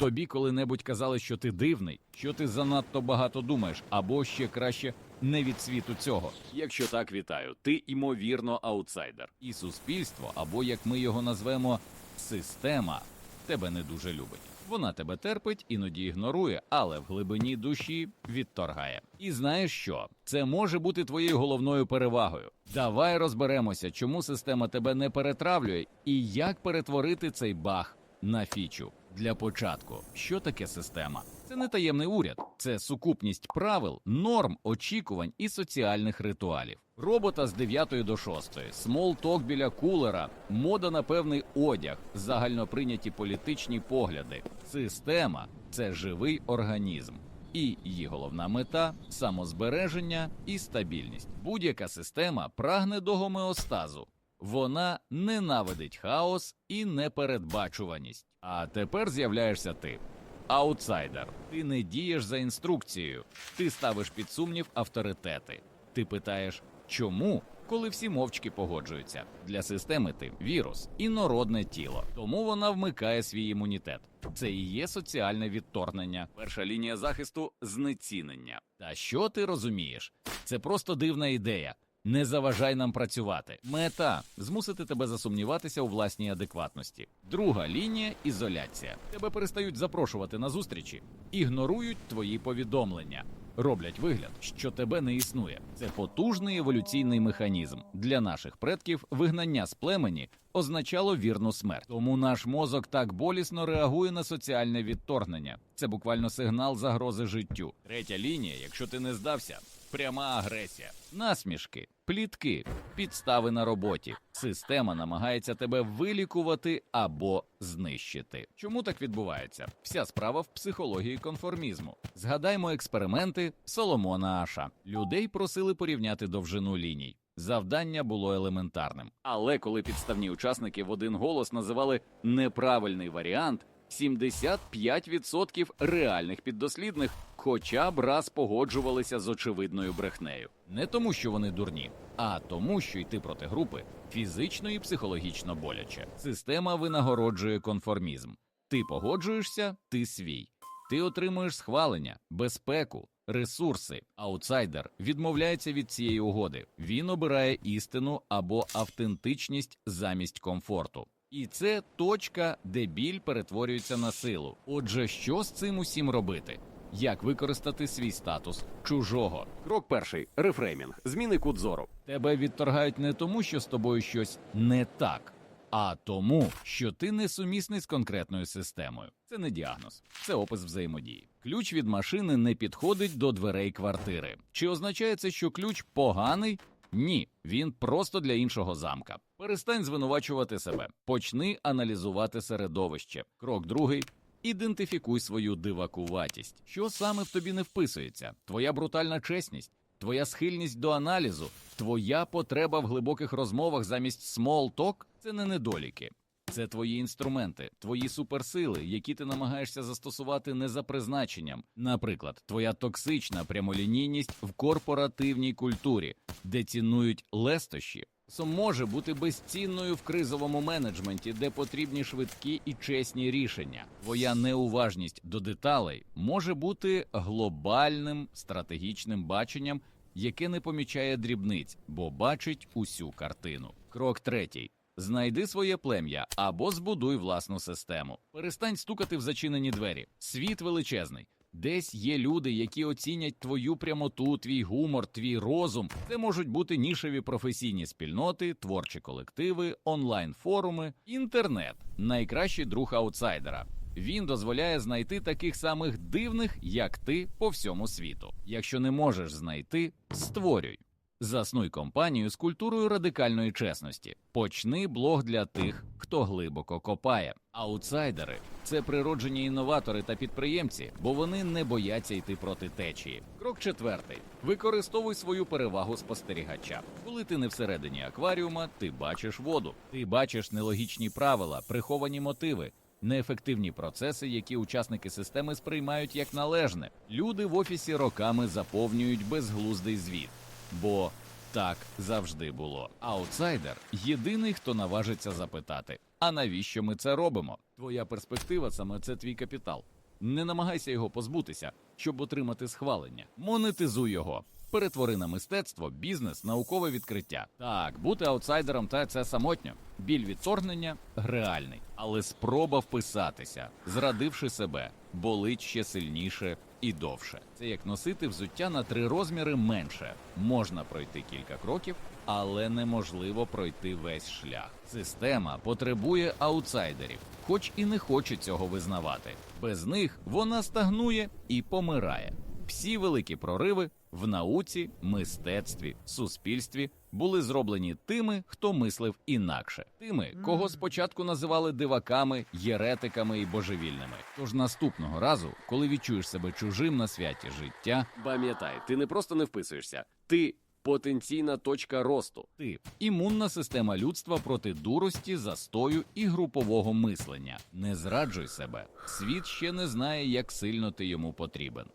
Тобі коли-небудь казали, що ти дивний, що ти занадто багато думаєш, або ще краще не від світу цього. Якщо так вітаю, ти імовірно аутсайдер. І суспільство, або як ми його назвемо, система, тебе не дуже любить. Вона тебе терпить, іноді ігнорує, але в глибині душі відторгає. І знаєш що? Це може бути твоєю головною перевагою. Давай розберемося, чому система тебе не перетравлює і як перетворити цей баг на фічу. Для початку, що таке система? Це не таємний уряд, це сукупність правил, норм, очікувань і соціальних ритуалів. Робота з 9 до 6, смолток біля кулера, мода на певний одяг, загальноприйняті політичні погляди. Система це живий організм. І її головна мета самозбереження і стабільність. Будь-яка система прагне до гомеостазу. Вона ненавидить хаос і непередбачуваність. А тепер з'являєшся ти. Аутсайдер. Ти не дієш за інструкцією. Ти ставиш під сумнів авторитети. Ти питаєш, чому, коли всі мовчки погоджуються. Для системи ти вірус, інородне тіло. Тому вона вмикає свій імунітет. Це і є соціальне відторгнення. Перша лінія захисту знецінення. Та що ти розумієш? Це просто дивна ідея. Не заважай нам працювати. Мета змусити тебе засумніватися у власній адекватності. Друга лінія ізоляція. Тебе перестають запрошувати на зустрічі, ігнорують твої повідомлення, роблять вигляд, що тебе не існує. Це потужний еволюційний механізм. Для наших предків вигнання з племені означало вірну смерть. Тому наш мозок так болісно реагує на соціальне відторгнення. Це буквально сигнал загрози життю. Третя лінія, якщо ти не здався. Пряма агресія, насмішки, плітки, підстави на роботі. Система намагається тебе вилікувати або знищити. Чому так відбувається? Вся справа в психології конформізму. Згадаймо експерименти Соломона Аша. Людей просили порівняти довжину ліній. Завдання було елементарним. Але коли підставні учасники в один голос називали неправильний варіант, 75% реальних піддослідних хоча б раз погоджувалися з очевидною брехнею. Не тому, що вони дурні, а тому, що йти проти групи фізично і психологічно боляче. Система винагороджує конформізм. Ти погоджуєшся, ти свій. Ти отримуєш схвалення, безпеку, ресурси. Аутсайдер відмовляється від цієї угоди. Він обирає істину або автентичність замість комфорту. І це точка, де біль перетворюється на силу. Отже, що з цим усім робити? Як використати свій статус чужого? Крок перший рефреймінг. Зміни кут зору. Тебе відторгають не тому, що з тобою щось не так, а тому, що ти несумісний з конкретною системою. Це не діагноз, це опис взаємодії. Ключ від машини не підходить до дверей квартири. Чи означає це, що ключ поганий? Ні, він просто для іншого замка. Перестань звинувачувати себе, почни аналізувати середовище. Крок другий. Ідентифікуй свою дивакуватість. Що саме в тобі не вписується? Твоя брутальна чесність, твоя схильність до аналізу, твоя потреба в глибоких розмовах замість смолток – це не недоліки. Це твої інструменти, твої суперсили, які ти намагаєшся застосувати не за призначенням. Наприклад, твоя токсична прямолінійність в корпоративній культурі, де цінують лестощі, може бути безцінною в кризовому менеджменті, де потрібні швидкі і чесні рішення. Твоя неуважність до деталей може бути глобальним стратегічним баченням, яке не помічає дрібниць, бо бачить усю картину. Крок третій. Знайди своє плем'я або збудуй власну систему. Перестань стукати в зачинені двері. Світ величезний. Десь є люди, які оцінять твою прямоту, твій гумор, твій розум. Це можуть бути нішеві професійні спільноти, творчі колективи, онлайн-форуми, інтернет найкращий друг аутсайдера. Він дозволяє знайти таких самих дивних, як ти, по всьому світу. Якщо не можеш знайти, створюй. Заснуй компанію з культурою радикальної чесності. Почни блог для тих, хто глибоко копає. Аутсайдери це природжені інноватори та підприємці, бо вони не бояться йти проти течії. Крок четвертий: використовуй свою перевагу спостерігача. Коли ти не всередині акваріума, ти бачиш воду, ти бачиш нелогічні правила, приховані мотиви. Неефективні процеси, які учасники системи сприймають як належне. Люди в офісі роками заповнюють безглуздий звіт. Бо так завжди було. Аутсайдер єдиний, хто наважиться запитати: А навіщо ми це робимо? Твоя перспектива саме це твій капітал. Не намагайся його позбутися, щоб отримати схвалення. Монетизуй його. Перетвори на мистецтво, бізнес, наукове відкриття. Так, бути аутсайдером та це самотньо. Біль відторгнення реальний, але спроба вписатися, зрадивши себе, болить ще сильніше і довше. Це як носити взуття на три розміри менше. Можна пройти кілька кроків, але неможливо пройти весь шлях. Система потребує аутсайдерів, хоч і не хоче цього визнавати. Без них вона стагнує і помирає. Всі великі прориви в науці, мистецтві, суспільстві були зроблені тими, хто мислив інакше, тими, кого спочатку називали диваками, єретиками і божевільними. Тож наступного разу, коли відчуєш себе чужим на святі життя, Пам'ятай, ти не просто не вписуєшся, ти потенційна точка росту. ти імунна система людства проти дурості, застою і групового мислення. Не зраджуй себе. Світ ще не знає, як сильно ти йому потрібен.